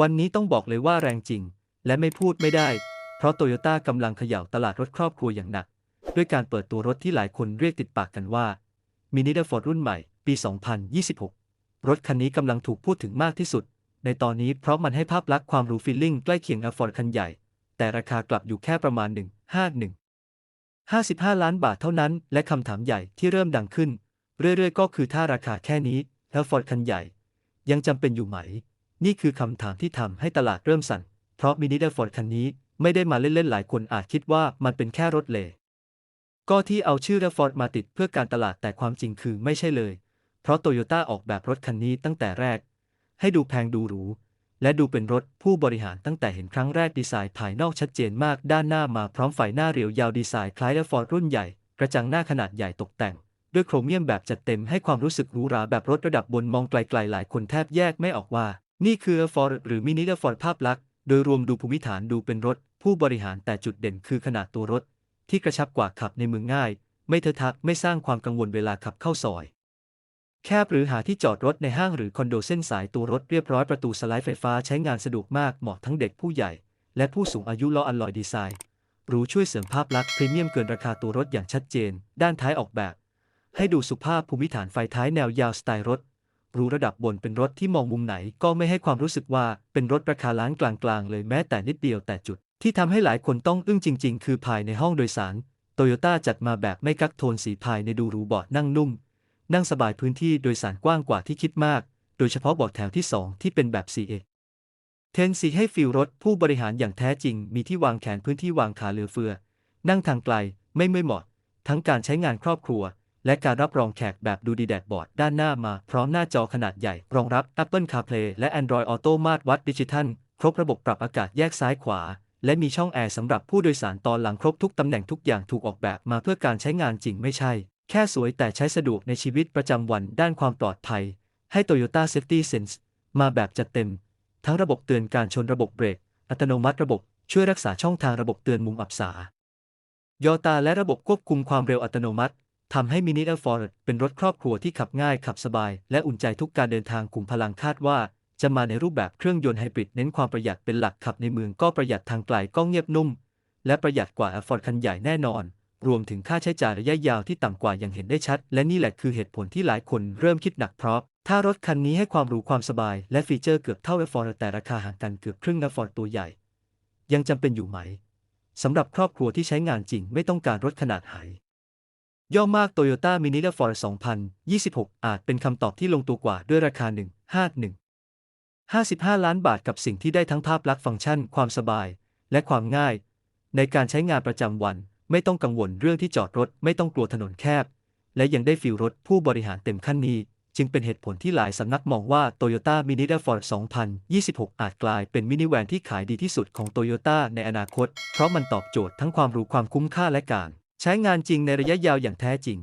วันนี้ต้องบอกเลยว่าแรงจริง และไม่พูดไม่ได้ เพราะโตโยต้ากำลังเขย่าตลาดรถครอบครัวอย่างหนัก ด้วยการเปิดตัวรถที่หลายคนเรียกติดปากกันว่ามินิเดฟอร์ดรุ่นใหม่ ปี 2026 รถคันนี้กำลังถูกพูดถึงมากที่สุด ในตอนนี้เพราะมันให้ภาพลักษณ์ความรูฟีลลิ่งใกล้เคียงอฟอร์ดคันใหญ่ แต่ราคากลับอยู่แค่ประมาณ 1 5 1 55 ล้านบาทเท่านั้น และคำถามใหญ่ที่เริ่มดังขึ้น เรื่อยๆ ก็คือถ้าราคาแค่นี้แล้วฟอร์ดคันใหญ่ ยังจำเป็นอยู่ไหม นี่คือคำถามที่ทำให้ตลาดเริ่มสั่น เพราะมินิเดฟอร์ดคันนี้ไม่ได้มาเล่นๆ หลายคนอาจคิดว่ามันเป็นแค่รถเลก็ที่เอาชื่อเดฟอร์ดมาติดเพื่อการตลาดแต่ความจริงคือไม่ใช่เลย เพราะโตโยต้าออกแบบรถคันนี้ตั้งแต่แรก ให้ดูแพงดูหรู และดูเป็นรถผู้บริหารตั้งแต่เห็นครั้งแรกดีไซน์ภายนอกชัดเจนมาก ด้านหน้ามาพร้อมไฟหน้าเรียวยาวดีไซน์คล้ายเดฟอร์ดรุ่นใหญ่ กระจังหน้าขนาดใหญ่ตกแต่งด้วยโครเมียมแบบจัดเต็มให้ความรู้สึกหรูหราแบบรถระดับบนมองไกลๆหลายคนแทบแยกไม่ออกว่า นี่คือฟอร์ดหรือมินิฟอร์ดภาพลักษณ์โดยรวมดูภูมิฐานดูเป็นรถ ผู้บริหารแต่จุดเด่นคือขนาดตัวรถ ที่กระชับกว่าขับในเมืองง่าย ไม่เทอะทะไม่สร้างความกังวลเวลาขับเข้าซอย แคบหรือหาที่จอดรถในห้างหรือคอนโดเส้นสายตัวรถเรียบร้อยประตูสไลด์ไฟฟ้าใช้งานสะดวกมากเหมาะทั้งเด็กผู้ใหญ่ และผู้สูงอายุล้ออัลลอยดีไซน์หรูช่วยเสริมภาพลักษณ์พรีเมียมเกินราคาตัวรถอย่างชัดเจน ด้านท้ายออกแบบ ให้ดูสุภาพภูมิฐานไฟท้ายแนวยาวสไตล์รถ หรูระดับบนเป็นรถที่มองมุมไหนก็ไม่ให้ความรู้สึกว่าเป็นรถราคาล้านกลางๆ เลยแม้แต่นิดเดียวแต่จุด ที่ทำให้หลายคนต้องอึ้งจริง ๆ คือภายในห้องโดยสารโตโยต้าจัดมาแบบไม่กักโทนสีภายในดูหรูเบาะนั่งนุ่ม นั่งสบายพื้นที่โดยสารกว้างกว่าที่คิดมาก โดยเฉพาะเบาะแถวที่ 2 ที่เป็นแบบ CA เทนซีให้ฟิลรถผู้บริหารอย่างแท้จริง มีที่วางแขนพื้นที่วางขาเหลือเฟือ นั่งทางไกลไม่เมื่อยเหมาะทั้งการใช้งานครอบครัว และการรับรองแขกแบบดูดีแดดบอร์ดด้านหน้ามา พร้อมหน้าจอขนาดใหญ่ รองรับ Apple CarPlay และ Android Auto มาตรวัดดิจิทัล ครบระบบปรับอากาศแยกซ้ายขวา และมีช่องแอร์สำหรับผู้โดยสารตอนหลังครบทุกตำแหน่งทุกอย่างถูกออกแบบมาเพื่อการใช้งานจริงไม่ใช่ แค่สวยแต่ใช้สะดวกในชีวิตประจำวันด้านความปลอดภัย ให้ Toyota Safety Sense มาแบบจัดเต็ม ทั้งระบบเตือนการชนระบบเบรก อัตโนมัติระบบช่วยรักษาช่องทางระบบเตือนมุมอับสายอตาและระบบควบคุมความเร็วอัตโนมัติ ทำให้มินิเอฟอร์ดเป็นรถครอบครัวที่ขับง่ายขับสบาย และอุ่นใจทุกการเดินทางขุมพลังคาดว่า จะมาในรูปแบบเครื่องยนต์ไฮบริดเน้นความประหยัดเป็นหลักขับในเมืองก็ประหยัดทางไกลก็เงียบนุ่ม และประหยัดกว่าอฟอร์ดคันใหญ่แน่นอน รวมถึงค่าใช้จ่ายระยะยาวที่ต่ำกว่าอย่างเห็นได้ชัด และนี่แหละคือเหตุผลที่หลายคนเริ่มคิดหนักเพราะ ถ้ารถคันนี้ให้ความหรูความสบาย และฟีเจอร์เกือบเท่าอฟอร์ดแต่ราคาห่างกันเกือบครึ่งอฟอร์ดตัวใหญ่ ยังจำเป็นอยู่ไหมสำหรับครอบครัวที่ใช้งานจริงไม่ต้องการรถขนาดไห ย่อมาก Toyota Mini r a f o r 2026 อาจเป็นคำตอบที่ลงตัวกว่าด้วยราคา 1 51 55 ล้านบาทกับสิ่งที่ได้ทั้งภาพลักษณ์ฟังก์ชัน ความสบาย และความง่าย ในการใช้งานประจำวัน ไม่ต้องกังวลเรื่องที่จอดรถ ไม่ต้องกลัวถนนแคบ และยังได้ฟิลรถผู้บริหารเต็มขั้นนี้ จึงเป็นเหตุผลที่หลายสำนักมองว่า Toyota Mini r a f o r 2026 อาจกลายเป็นมินิแวนที่ขายดีที่สุดของ Toyota ในอนาคต เพราะมันตอบโจทย์ทั้งความหรูความคุ้มค่าและการ ใช้งานจริงในระยะยาวอย่างแท้จริง